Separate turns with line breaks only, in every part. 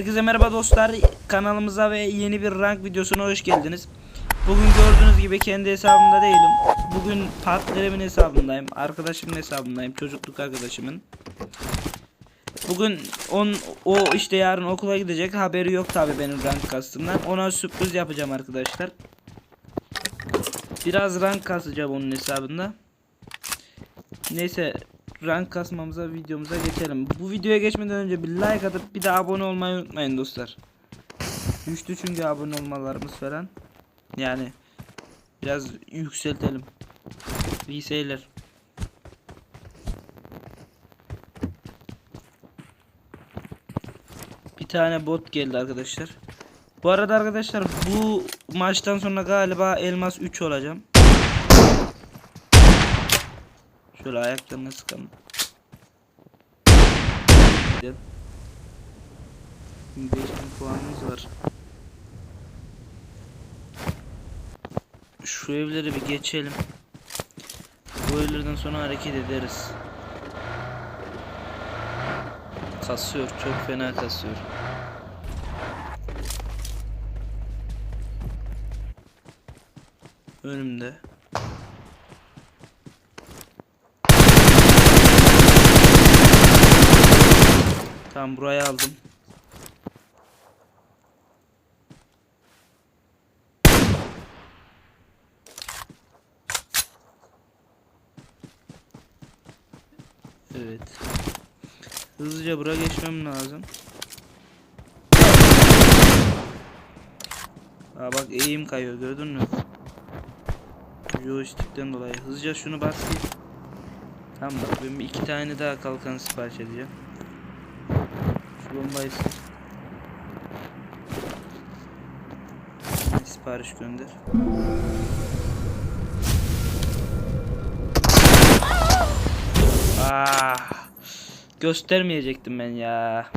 Herkese merhaba dostlar kanalımıza ve yeni bir rank videosuna hoş geldiniz. Bugün gördüğünüz gibi kendi hesabımda değilim. Bugün partnerimin hesabındayım. Arkadaşımın hesabındayım. Çocukluk arkadaşımın. Bugün on, o işte yarın okula gidecek. Haberi yok tabi benim rank kastımdan. Ona sürpriz yapacağım arkadaşlar. Biraz rank kasacağım onun hesabında. Neyse rank kasmamıza videomuza geçelim. Bu videoya geçmeden önce bir like atıp bir de abone olmayı unutmayın dostlar. Düştü çünkü abone olmalarımız falan. Yani biraz yükseltelim. İyi seyirler. Bir tane bot geldi arkadaşlar. Bu arada arkadaşlar bu maçtan sonra galiba elmas 3 olacağım. Şöyle ayaklarına sıkalım. Gidelim. 5000 puanımız var. Şu evleri bir geçelim. Bu evlerden sonra hareket ederiz. Kasıyor, çok fena kasıyor. Önümde. Tamam burayı aldım. Evet. Hızlıca bura geçmem lazım. Aa bak eğim kayıyor gördün mü? Joystick'ten dolayı. Hızlıca şunu basayım. Tamam bak ben iki tane daha kalkan sipariş edeceğim. Sil. Sipariş gönder. Ah. Göstermeyecektim ben ya.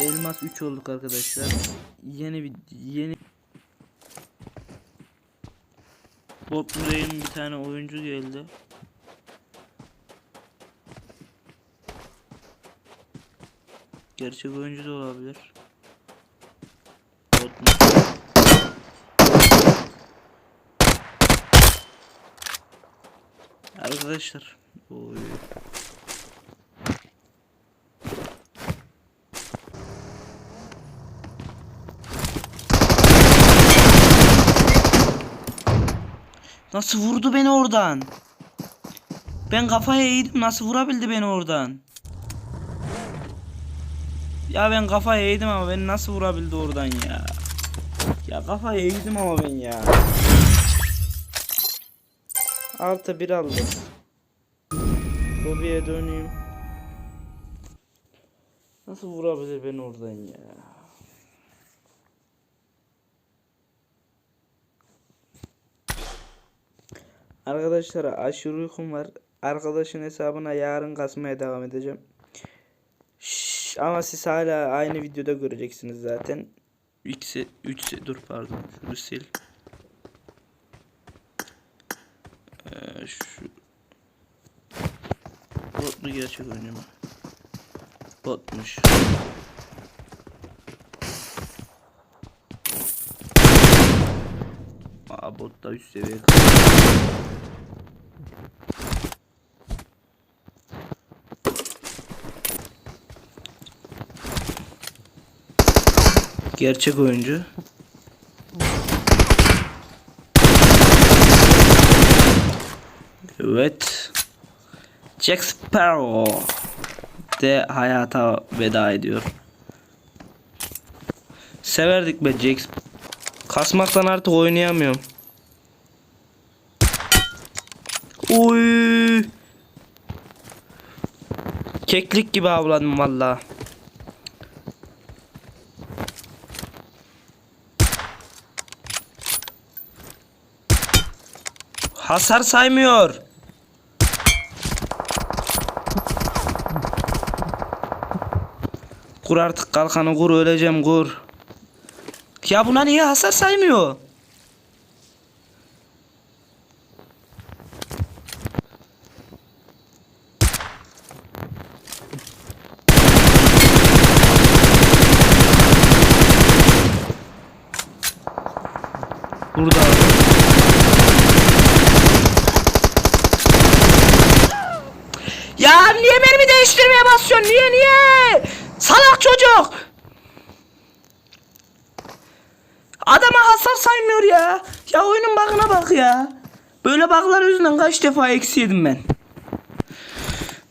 Elmas 3 olduk arkadaşlar. Yeni bir yeni Bot Murray'ın bir tane oyuncu geldi. Gerçek oyuncu da olabilir. Arkadaşlar. Oy. Nasıl vurdu beni oradan? Ben kafaya eğdim nasıl vurabildi beni oradan? Ya ben kafaya eğdim ama beni nasıl vurabildi oradan ya? Ya kafaya eğdim ama ben ya. Artı bir aldım. Lobiye döneyim. Nasıl vurabilir beni oradan ya? Arkadaşlar aşırı uykum var. Arkadaşın hesabına yarın kasmaya devam edeceğim. Şşş, ama siz hala aynı videoda göreceksiniz zaten. İkisi, üçü, dur pardon. Şunu sil. Ee, şu Bot mu gerçek oyuncu mu? Botmuş. Aa bot da üst seviye. Gerçek oyuncu. Evet. Jack Sparrow de hayata veda ediyor. Severdik be Jack. Kasmaktan artık oynayamıyorum. Keklik gibi avladım valla. Hasar saymıyor. Kur artık kalkanı kur öleceğim kur. Ya buna niye hasar saymıyor? Burada abi. Mermi değiştirmeye basıyorsun? Niye niye? Salak çocuk. Adama hasar saymıyor ya. Ya oyunun bug'ına bak ya. Böyle bug'lar yüzünden kaç defa eksi yedim ben.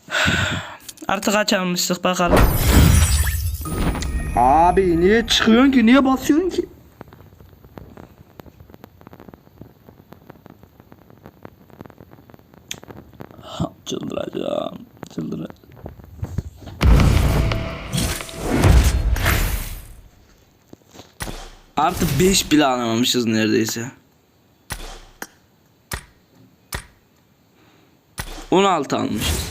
Artık kaç almıştık bakalım. Abi niye çıkıyorsun ki? Niye basıyorsun ki? Artı 5 bile alamamışız neredeyse. 16 almışız.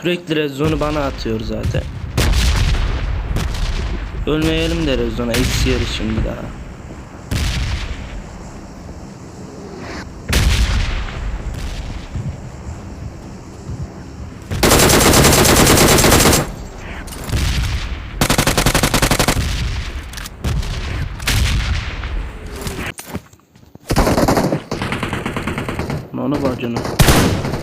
Sürekli rezonu bana atıyor zaten. Ölmeyelim de rezona eksi yeri şimdi daha. Não, não gosto de não.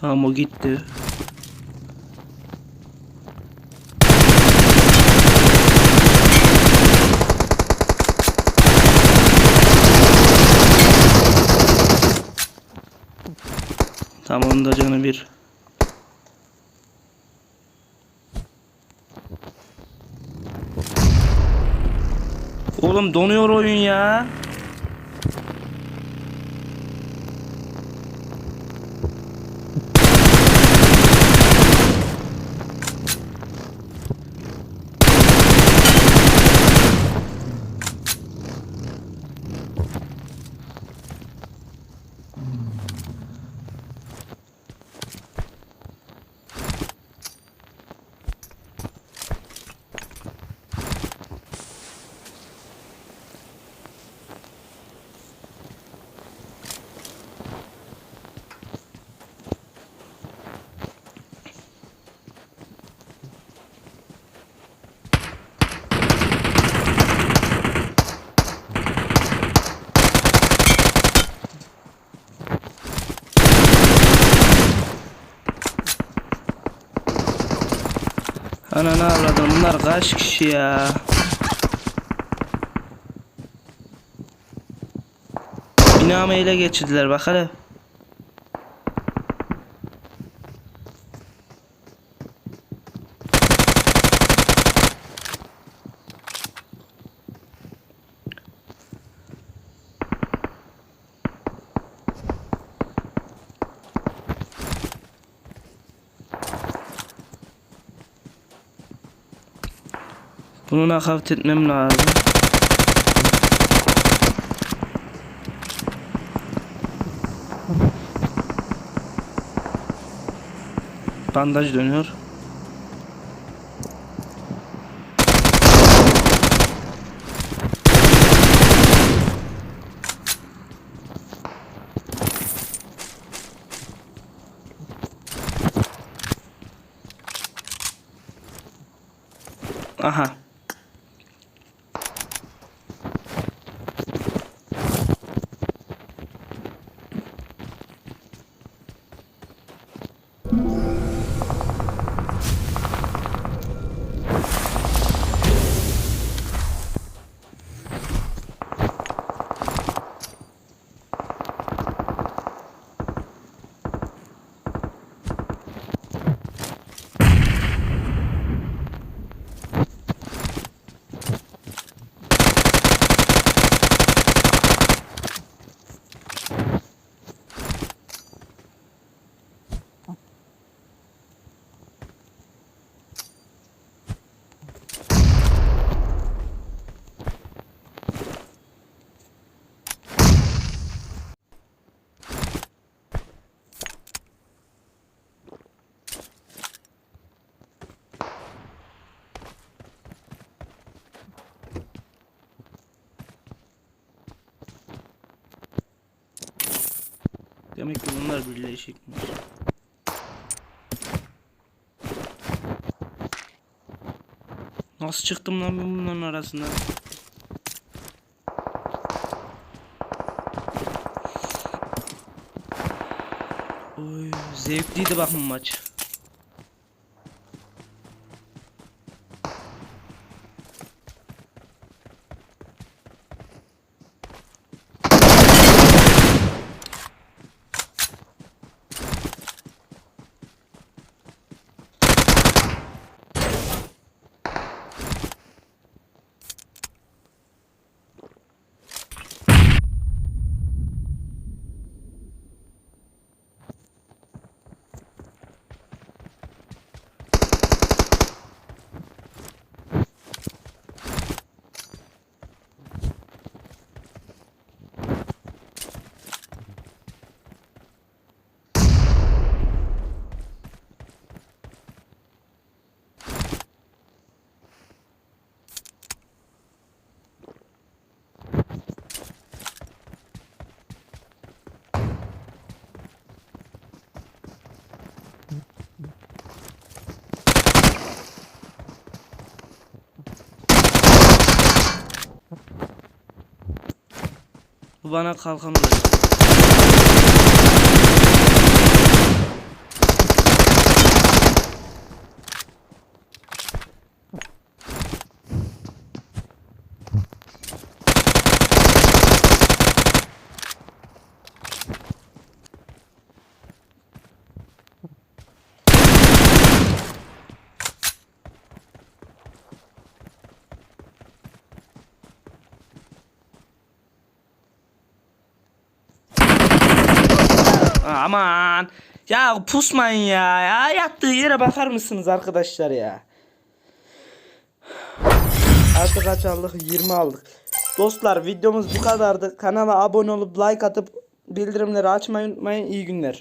Tamam o gitti. Tamam onun da canı bir. Oğlum donuyor oyun ya. Ananı avradım bunlar kaç kişi ya? Binamı ele geçirdiler bak hele. Bunu nakavt etmem lazım. Bandaj dönüyor. Aha. Demek ki bunlar birleşikmiş. Nasıl çıktım lan ben bunların arasından? Oy, zevkliydi bak maç. Bu bana kalkan olacak. Aman. Ya pusmayın ya. Ya yattığı yere bakar mısınız arkadaşlar ya? Artık kaç aldık? 20 aldık. Dostlar videomuz bu kadardı. Kanala abone olup like atıp bildirimleri açmayı unutmayın. İyi günler.